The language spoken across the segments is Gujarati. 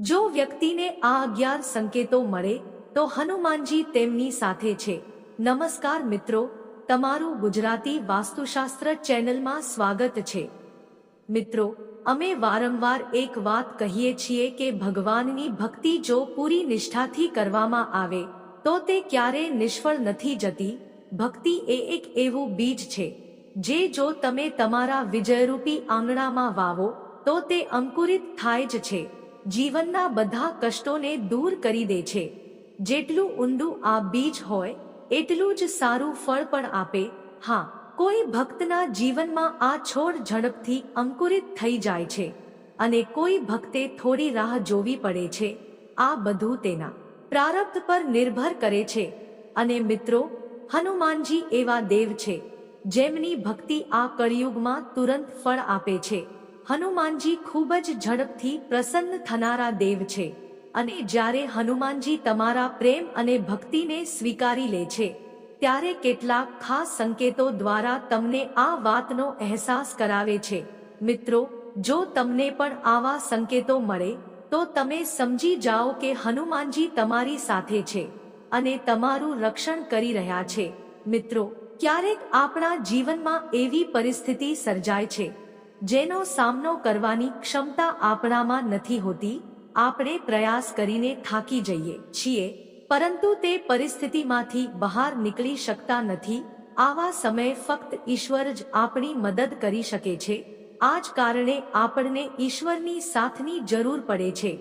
જો વ્યક્તિને આ અગિયાર સંકેતો મળે, તો હનુમાનજી તેમની સાથે છે. નમસ્કાર મિત્રો, તમારું ગુજરાતી વાસ્તુશાસ્ત્ર ચેનલમાં સ્વાગત છે. મિત્રો, અમે વારંવાર એક વાત કહીએ છીએ કે ભગવાનની ભક્તિ જો પૂરી નિષ્ઠાથી કરવામાં આવે, તો તે ક્યારેય નિષ્ફળ નથી જતી. ભક્તિ એ એક એવું બીજ છે, જે જો તમે તમારા વિજયરૂપી આંગણામાં વાવો, તો તે અંકુરિત થાય જ છે. જીવનના બધા કષ્ટોને દૂર કરી દે છે. જેટલું ઊંડું આ બીજ હોય, એટલું જ સારું ફળ પણ આપે. હા, કોઈ ભક્તના જીવનમાં આ છોડ ઝડપથી અંકુરિત થઈ જાય છે અને કોઈ ભક્તે થોડી રાહ જોવી પડે છે આ બધું તેના પ્રારબ્ધ પર નિર્ભર કરે છે. અને મિત્રો, હનુમાનજી એવા દેવ છે, જેમની ભક્તિ આ કળિયુગમાં તુરંત ફળ આપે છે. હનુમાનજી ખૂબ જ ઝડપથી પ્રસન્ન થનારા દેવ છે અને જ્યારે હનુમાનજી તમારા પ્રેમ અને ભક્તિને સ્વીકારી લે છે, ત્યારે કેટલાક ખાસ સંકેતો દ્વારા તમને આ વાતનો અહેસાસ કરાવે છે. મિત્રો, જો તમને પણ આવા સંકેતો મળે, તો તમે સમજી જાઓ કે હનુમાનજી તમારી સાથે છે અને તમારું રક્ષણ કરી રહ્યા છે. મિત્રો, ક્યારેક આપણા જીવનમાં એવી પરિસ્થિતિ સર્જાય છે જેનો સામનો કરવાની ક્ષમતા આપણામાં નથી હોતી, આપણે પ્રયાસ કરીને થાકી જઈએ છીએ, પરંતુ તે પરિસ્થિતિમાંથી બહાર નીકળી શકતા નથી, આવા સમયે ફક્ત ઈશ્વર જ આપણી મદદ કરી શકે છે આ જ કારણે આપણને ઈશ્વરની સાથની જરૂર પડે છે.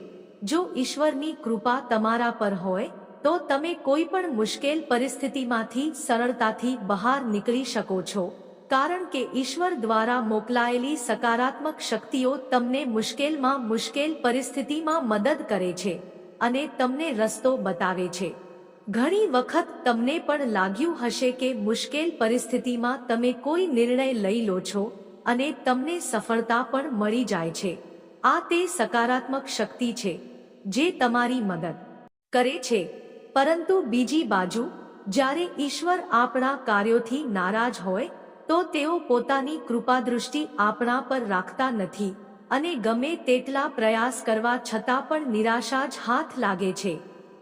જો ઈશ્વરની કૃપા તમારા પર હોય, તો તમે કોઈ પણ મુશ્કેલ પરિસ્થિતિમાંથી સરળતાથી બહાર નીકળી શકો છો. કારણ કે ઈશ્વર દ્વારા મોકલાયેલી સકારાત્મક શક્તિઓ તમને મુશ્કેલમાં મુશ્કેલ પરિસ્થિતિમાં મદદ કરે છે અને તમને રસ્તો બતાવે છે. ઘણી વખત તમને પણ લાગ્યું હશે કે મુશ્કેલ પરિસ્થિતિમાં તમે કોઈ નિર્ણય લઈ લો છો અને તમને સફળતા પણ મળી જાય છે. આ તે સકારાત્મક શક્તિ છે, જે તમારી મદદ કરે છે. પરંતુ બીજી બાજુ, જ્યારે ઈશ્વર આપણા કાર્યોથી નારાજ હોય તો તેઓ પોતાની કૃપાદૃષ્ટિ આપણા પર રાખતા નથી અને ગમે તેટલા પ્રયાસ કરવા છતાં પણ નિરાશા જ હાથ લાગે છે.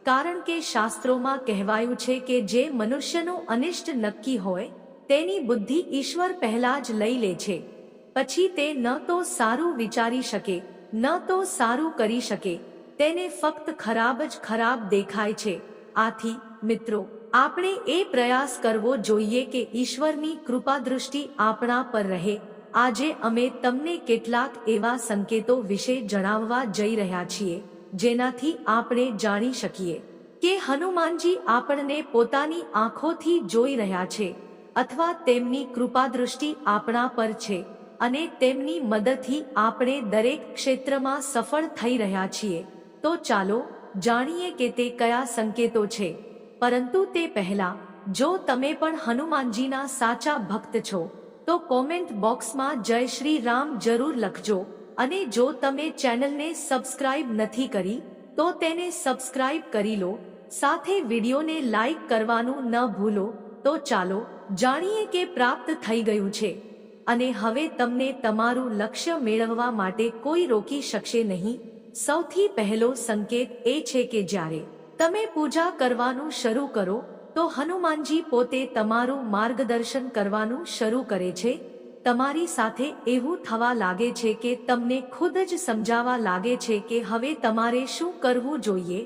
કારણ કે શાસ્ત્રોમાં કહેવાયું છે કે જે મનુષ્યનું અનિષ્ટ નક્કી હોય, તેની બુદ્ધિ ઈશ્વર પહેલા જ લઈ લે છે. પછી તે ન તો સારું વિચારી શકે, ન તો સારું કરી શકે, તેને ફક્ત ખરાબ જ ખરાબ દેખાય છે. આથી, મિત્રો આપણે એ પ્રયાસ કરવો જોઈએ કે ઈશ્વરની કૃપા દૃષ્ટિ આપણા પર રહે. આજે અમે તમને કેટલાક એવા સંકેતો વિશે જણાવવા જઈ રહ્યા છીએ, જેનાથી આપણે જાણી શકીએ કે હનુમાનજી આપણને પોતાની આંખોથી જોઈ રહ્યા છે અથવા તેમની કૃપાદૃષ્ટિ આપણા પર છે અને તેમની મદદથી આપણે દરેક ક્ષેત્રમાં સફળ થઈ રહ્યા છીએ. તો ચાલો, જાણીએ કે તે કયા સંકેતો છે. પરંતુ તે પહેલા, જો તમે પણ હનુમાનજીના સાચા ભક્ત છો, તો કોમેન્ટ બોક્સમાં જય શ્રી રામ જરૂર લખજો અને જો તમે ચેનલને સબસ્ક્રાઇબ નથી કરી, તો તેને સબસ્ક્રાઇબ કરી લો, સાથે વિડીયોને લાઈક કરવાનું ન ભૂલો, તો ચાલો જાણીએ કે પ્રાપ્ત થઈ ગયું છે. અને હવે તમને તમારું લક્ષ્ય મેળવવા માટે કોઈ રોકી શકશે નહીં. સૌથી પહેલો સંકેત એ છે કે જ્યારે તમે પૂજા કરવાનું શરૂ કરો, તો હનુમાનજી પોતે તમારું માર્ગદર્શન કરવાનું શરૂ કરે છે. તમારી સાથે એવું થવા લાગે છે કે તમને ખુદ જ સમજાવવા લાગે છે કે હવે તમારે શું કરવું જોઈએ,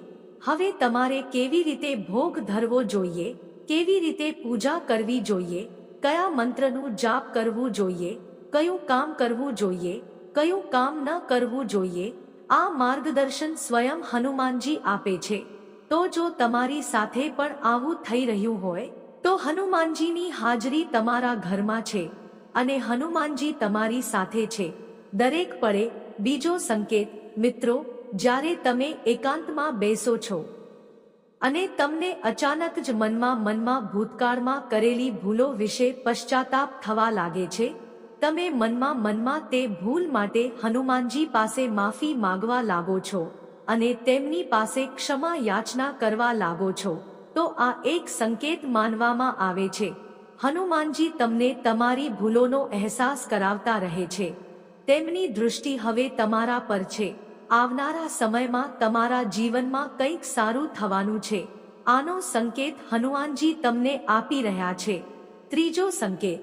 હવે તમારે કેવી રીતે ભોગ ધરવો જોઈએ, કેવી રીતે પૂજા કરવી જોઈએ, કયા મંત્રનું જાપ કરવું જોઈએ, કયું કામ કરવું જોઈએ, કયું કામ ન કરવું જોઈએ, આ માર્ગદર્શન સ્વયં હનુમાનજી આપે છે. તો જો તમારી સાથે પણ આવું થઈ રહ્યું હોય, તો હનુમાનજીની હાજરી તમારા ઘરમાં છે અને હનુમાનજી તમારી સાથે છે. દરેક પળે બીજો સંકેત, મિત્રો, જ્યારે તમે એકાંતમાં બેસો છો અને તમને અચાનક જ મનમાં મનમાં ભૂતકાળમાં કરેલી ભૂલો વિશે પશ્ચાતાપ થવા લાગે છે, તમે મનમાં મનમાં તે ભૂલ માટે હનુમાનજી પાસે માફી માગવા લાગો છો. અને તેમની પાસે ક્ષમા યાચના કરવા લાગો છો, તો આ એક સંકેત માનવામાં આવે છે. હનુમાનજી તમને તમારી ભૂલોનો અહેસાસ કરાવતા રહે છે. તેમની દૃષ્ટિ હવે તમારા પર છે. આવનારા સમયમાં તમારા જીવનમાં કંઈક સારું થવાનું છે. આનો સંકેત હનુમાનજી તમને આપી રહ્યા છે. ત્રીજો સંકેત,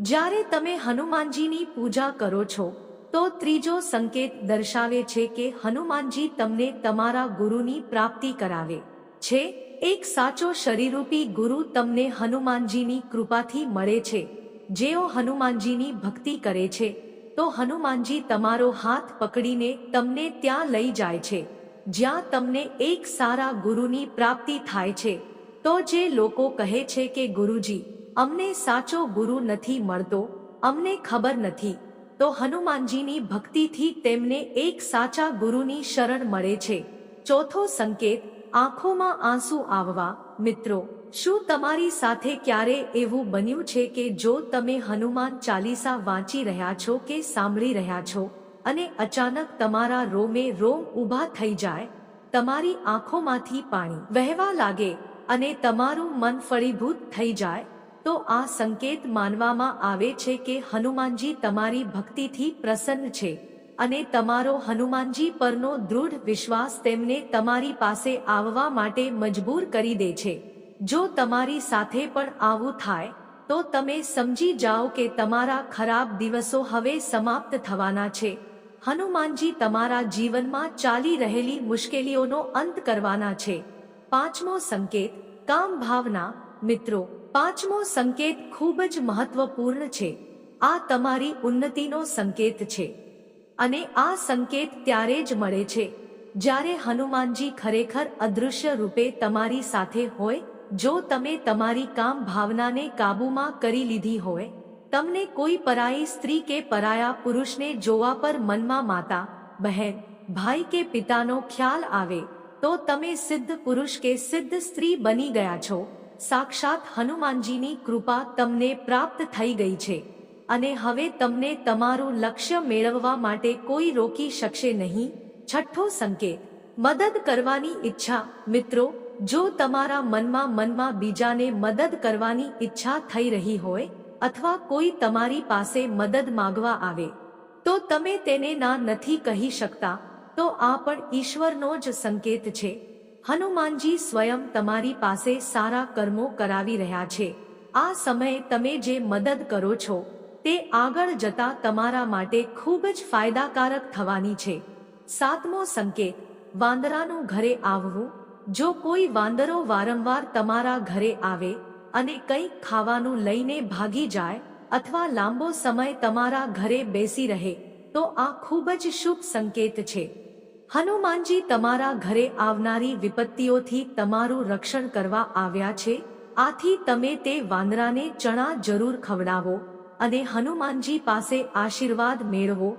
જ્યારે તમે હનુમાનજીની પૂજા કરો છો તો ત્રીજો સંકેત દર્શાવે છે કે હનુમાનજી તમને તમારા ગુરુની પ્રાપ્તિ કરાવે છે. એક સાચો શરીરૂપી ગુરુ તમને હનુમાનજીની કૃપાથી મળે છે. જેઓ હનુમાનજીની ભક્તિ કરે છે, તો હનુમાનજી તમારો હાથ પકડીને તમને ત્યાં લઈ જાય છે. જ્યાં તમને એક સારા ગુરુની પ્રાપ્તિ થાય છે. તો જે લોકો કહે છે કે, ગુરુજી, અમને સાચો ગુરુ નથી મળતો, અમને ખબર નથી. તો હનુમાનજીની ભક્તિથી તેમને એક સાચા ગુરુની શરણ મળે છે. ચોથો સંકેત, આંખોમાં આંસુ આવવા, મિત્રો, શું તમારી સાથે ક્યારે એવું બન્યું છે કે જો તમે હનુમાન ચાલીસા વાંચી રહ્યા છો કે સાંભળી રહ્યા છો અને અચાનક તમારા રોમે રોમ ઊભા થઈ જાય? તમારી આંખોમાંથી પાણી વહેવા લાગે અને તમારું મન ફળીભૂત થઈ જાય? તો આ સંકેત માનવામાં આવે છે કે હનુમાનજી તમારી ભક્તિથી પ્રસન્ન છે અને તમારો હનુમાનજી પરનો દૃઢ વિશ્વાસ તેમને તમારી પાસે આવવા માટે મજબૂર કરી દે છે. જો તમારી સાથે પણ આવું થાય, તો તમે સમજી જાઓ કે તમારા ખરાબ દિવસો હવે સમાપ્ત થવાના છે. હનુમાનજી તમારા જીવનમાં ચાલી રહેલી મુશ્કેલીઓનો અંત કરવાના છે. પાંચમો સંકેત કામ ભાવના મિત્રો પાંચમો સંકેત ખૂબ જ મહત્વપૂર્ણ છે. આ તમારી ઉન્નતિનો સંકેત છે. અને આ સંકેત ત્યારે જ મળે છે. જ્યારે હનુમાનજી ખરેખર અદૃશ્ય રૂપે તમારી સાથે હોય, જો તમે તમારી કામ ભાવનાને કાબૂમાં કરી લીધી હોય, તમને કોઈ પરાઈ સ્ત્રી કે પરાયા પુરુષને જોવા પર મનમાં માતા, બહેન, ભાઈ કે પિતાનો ખ્યાલ આવે, તો તમે સિદ્ધ પુરુષ કે સિદ્ધ સ્ત્રી બની ગયા છો. સાક્ષાત હનુમાનજીની કૃપા તમને પ્રાપ્ત થઈ ગઈ છે અને હવે તમને તમારું લક્ષ્ય મેળવવા માટે કોઈ રોકી શકશે નહીં. છઠ્ઠો સંકેત. મદદ કરવાની ઈચ્છા. મિત્રો, જો તમારા મનમાં મનમાં બીજાને મદદ કરવાની ઈચ્છા થઈ રહી હોય અથવા કોઈ તમારી પાસે મદદ માંગવા આવે, તો તમે તેને ના નથી કહી શકતા, તો આ પણ ઈશ્વરનો જ સંકેત છે. હનુમાનજી સ્વયં તમારી પાસે સારા કર્મો કરાવી રહ્યા છે. આ સમયે તમે જે મદદ કરો છો, તે આગળ જતા તમારા માટે ખૂબ જ ફાયદાકારક થવાની છે. સાતમો સંકેત, વાંદરાનું ઘરે આવવું. જો કોઈ વાંદરો વારંવાર તમારા ઘરે આવે અને કંઈક ખાવાનું લઈને ભાગી જાય અથવા લાંબો સમય તમારા ઘરે બેસી રહે, તો આ ખૂબ જ શુભ સંકેત છે. હનુમાનજી તમારા ઘરે આવનારી વિપત્તિઓથી તમારું રક્ષણ કરવા આવ્યા છે, આથી તમે તે વાંદરાને ચણા જરૂર ખવડાવો અને હનુમાનજી પાસે આશીર્વાદ મેળવો.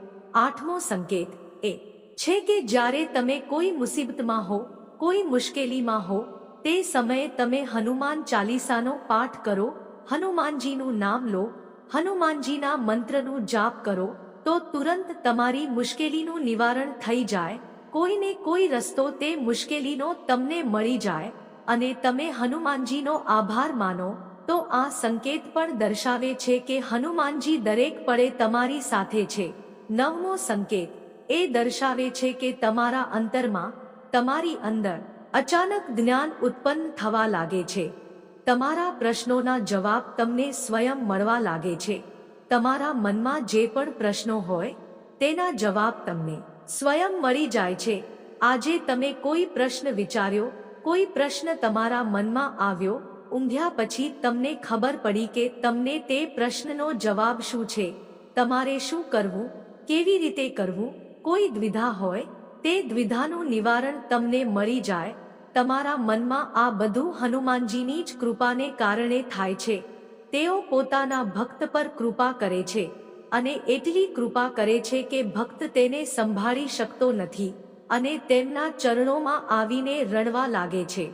આઠમો સંકેત એ છે કે જ્યારે તમે કોઈ મુસીબતમાં હો, કોઈ મુશ્કેલીમાં હો, તે સમયે તમે હનુમાન ચાલીસાનો પાઠ કરો, હનુમાનજીનું નામ લો, હનુમાનજીના મંત્રનું જાપ કરો, તો તુરંત તમારી મુશ્કેલીનું નિવારણ થઈ જાય. કોઈને કોઈ રસ્તો તે મુશ્કેલીનો તમને મળી જાય અને તમે હનુમાનજીનો આભાર માનો, તો આ સંકેત પણ દર્શાવે છે કે હનુમાનજી દરેક પળે તમારી સાથે છે. નવમો સંકેત, એ દર્શાવે છે કે તમારા અંતરમાં, તમારી અંદર અચાનક જ્ઞાન ઉત્પન્ન થવા લાગે છે. તમારા પ્રશ્નોના જવાબ તમને સ્વયં મળવા લાગે છે. તમારા મનમાં જે પણ પ્રશ્નો હોય, તેના જવાબ તમને સ્વયં મળી જાય છે. આજે તમે કોઈ પ્રશ્ન વિચાર્યો, કોઈ પ્રશ્ન તમારા મનમાં આવ્યો, ઊંઘ્યા પછી તમને ખબર પડી કે તમને તે પ્રશ્નનો જવાબ શું છે. તમારે શું કરવું, કેવી રીતે કરવું, કોઈ દ્વિધા હોય, તે દ્વિધાનું નિવારણ તમને મળી જાય. તમારા મનમાં આ બધું હનુમાનજીની જ કૃપાને કારણે થાય છે. તેઓ પોતાના ભક્ત પર કૃપા કરે છે. અને એટલી કૃપા કરે છે કે ભક્ત તેને સંભાળી શકતો નથી અને તેમના ચરણોમાં આવીને રણવા લાગે છે.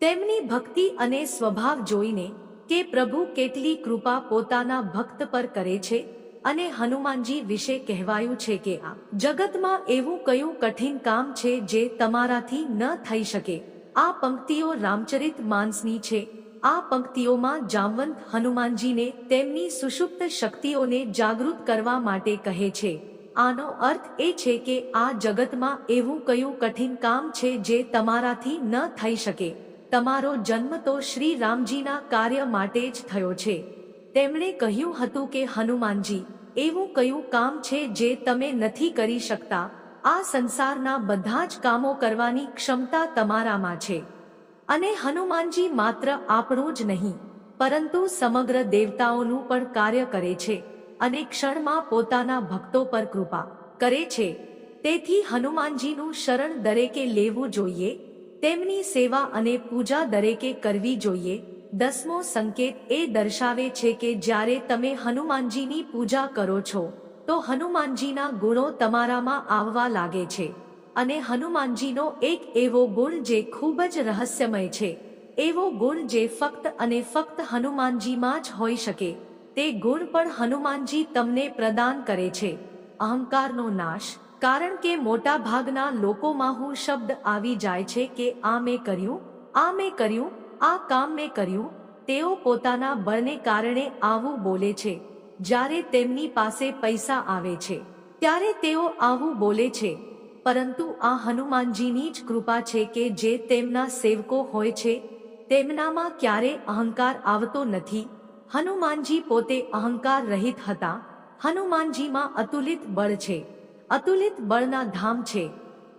તેમની ભક્તિ અને સ્વભાવ જોઈને કે પ્રભુ કેટલી કૃપા પોતાના ભક્ત પર કરે છે અને હનુમાનજી વિશે કહેવાયું છે કે આ જગતમાં એવું કયું કઠિન કામ છે જે તમારાથી ન થઈ શકે. આ પંક્તિઓ રામચરિત માનસની છે આ પંક્તિઓમાં જામવંત હનુમાનજીને તેમની સુષુપ્ત શક્તિઓને જાગૃત કરવા માટે કહે છે. આનો અર્થ એ છે કે આ જગતમાં એવું કયું કઠિન કામ છે જે તમારાથી ન થઈ શકે. તમારો જન્મ તો શ્રી રામજીના કાર્ય માટે જ થયો છે. તેમણે કહ્યું હતું કે, હનુમાનજી, એવું કયું કામ છે જે તમે નથી કરી શકતા. આ સંસારના બધા જ કામો કરવાની ક્ષમતા તમારામાં છે. અને હનુમાનજી માત્ર આપણું જ નહીં, પરંતુ સમગ્ર દેવતાઓનું પણ કાર્ય કરે છે અને ક્ષણમાં પોતાના ભક્તો પર કૃપા કરે છે. તેથી હનુમાનજીનું શરણ દરેકે લેવું જોઈએ, તેમની સેવા અને પૂજા દરેકે કરવી જોઈએ. દસમો સંકેત એ દર્શાવે છે કે જ્યારે તમે હનુમાનજીની પૂજા કરો છો, તો હનુમાનજીના ગુણો તમારામાં આવવા લાગે છે. અને હનુમાનજીનો એક એવો ગુણ જે ખૂબ જ રહસ્યમય છે. એવો ગુણ જે ફક્ત અને ફક્ત હનુમાનજીમાં જ હોઈ શકે. તે ગુણ પણ હનુમાનજી તમને પ્રદાન કરે છે. અહંકારનો નાશ, કારણ કે મોટા ભાગના લોકોમાં હું શબ્દ આવી જાય છે કે આ મેં કર્યું, આ મેં કર્યું, આ કામ મેં કર્યું. તેઓ પોતાના બળને કારણે આવું બોલે છે. જ્યારે તેમની પાસે પૈસા આવે છે, ત્યારે તેઓ આવું બોલે છે. પરંતુ આ હનુમાનજીની જ કૃપા છે કે જે તેમના સેવકો હોય છે, તેમનામાં ક્યારે અહંકાર આવતો નથી. હનુમાનજી પોતે અહંકાર રહિત હતા. હનુમાનજીમાં અતુલિત બળ છે. અતુલિત બળના ધામ છે.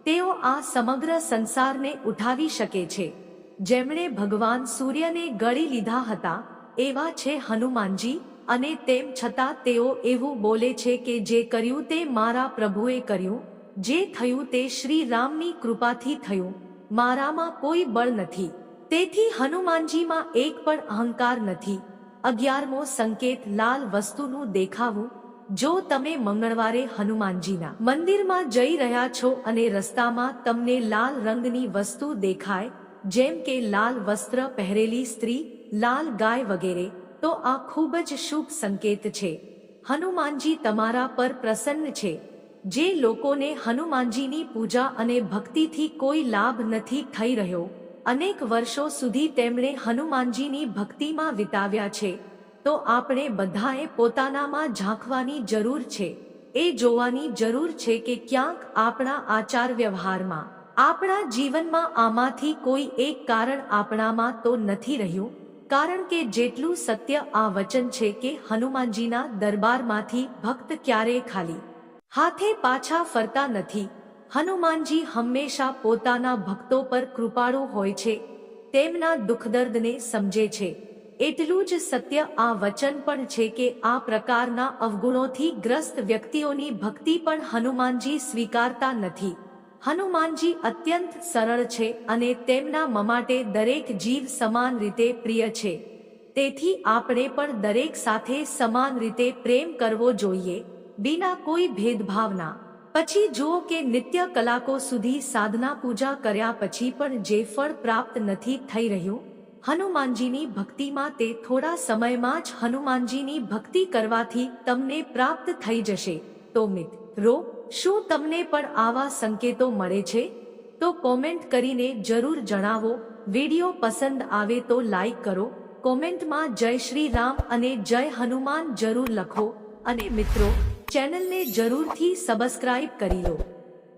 તેઓ આ સમગ્ર સંસારને ઉઠાવી શકે છે. જેમણે ભગવાન સૂર્યને ગળી લીધા હતા, એવા છે હનુમાનજી, અને તેમ છતાં તેઓ એવું બોલે છે કે જે કર્યું તે મારા પ્રભુએ કર્યું જે થયું તે શ્રી રામની કૃપાથી થયું. મારામાં કોઈ બળ નથી. તેથી હનુમાનજીમાં એક પણ અહંકાર નથી. અગિયારમો સંકેત લાલ વસ્તુનું દેખાવું. જો તમે મંગળવારે હનુમાનજીના મંદિરમાં જઈ રહ્યા છો અને રસ્તામાં તમને લાલ રંગની વસ્તુ દેખાય, જેમ કે લાલ વસ્ત્ર પહેરેલી સ્ત્રી, લાલ ગાય વગેરે, તો આ ખૂબ જ શુભ સંકેત છે. હનુમાનજી તમારા પર પ્રસન્ન છે. જે લોકોને હનુમાનજીની પૂજા અને ભક્તિથી કોઈ લાભ નથી થઈ રહ્યો, અનેક વર્ષો સુધી તેમણે હનુમાનજીની ભક્તિમાં વિતાવ્યા છે. તો આપણે બધાએ પોતાનામાં ઝાંખવાની જરૂર છે. એ જોવાની જરૂર છે કે ક્યાંક આપણા આચાર વ્યવહારમાં આપણા જીવનમાં આમાંથી કોઈ એક કારણ આપણામાં તો નથી રહ્યું, કારણ કે જેટલું સત્ય આ વચન છે કે હનુમાનજીના દરબારમાંથી ભક્ત ક્યારેય ખાલી હાથે પાછા ફરતા નથી. હનુમાનજી હંમેશા પોતાના ભક્તો પર કૃપાળુ હોય છે. તેમના દુઃખદર્દને સમજે છે. એટલું જ સત્ય આ વચન પણ છે કે આ પ્રકારના અવગુણોથી ગ્રસ્ત વ્યક્તિઓની ભક્તિ પણ હનુમાનજી સ્વીકારતા નથી. હનુમાનજી અત્યંત સરળ છે અને તેમના માટે દરેક જીવ સમાન રીતે પ્રિય છે. તેથી આપણે પણ દરેક સાથે સમાન રીતે પ્રેમ કરવો જોઈએ. બિના કોઈ ભેદભાવના. પછી જુઓ કે નિત્ય કલાકો સુધી સાધના પૂજા કર્યા પછી પણ જે ફળ પ્રાપ્ત નથી થઈ રહ્યું, હનુમાનજીની ભક્તિમાં તે થોડા સમયમાં જ હનુમાનજીની ભક્તિ કરવાથી તમને પ્રાપ્ત થઈ જશે. તો મિત્રો શું તમને પણ આવા સંકેતો મળે છે? તો કોમેન્ટ કરીને જરૂર જણાવો. વીડિયો પસંદ આવે તો લાઈક કરો. કોમેન્ટમાં જય શ્રી રામ અને જય હનુમાન જરૂર લખો. અને મિત્રો ચેનલને જરૂરથી સબસ્ક્રાઇબ કરી લો.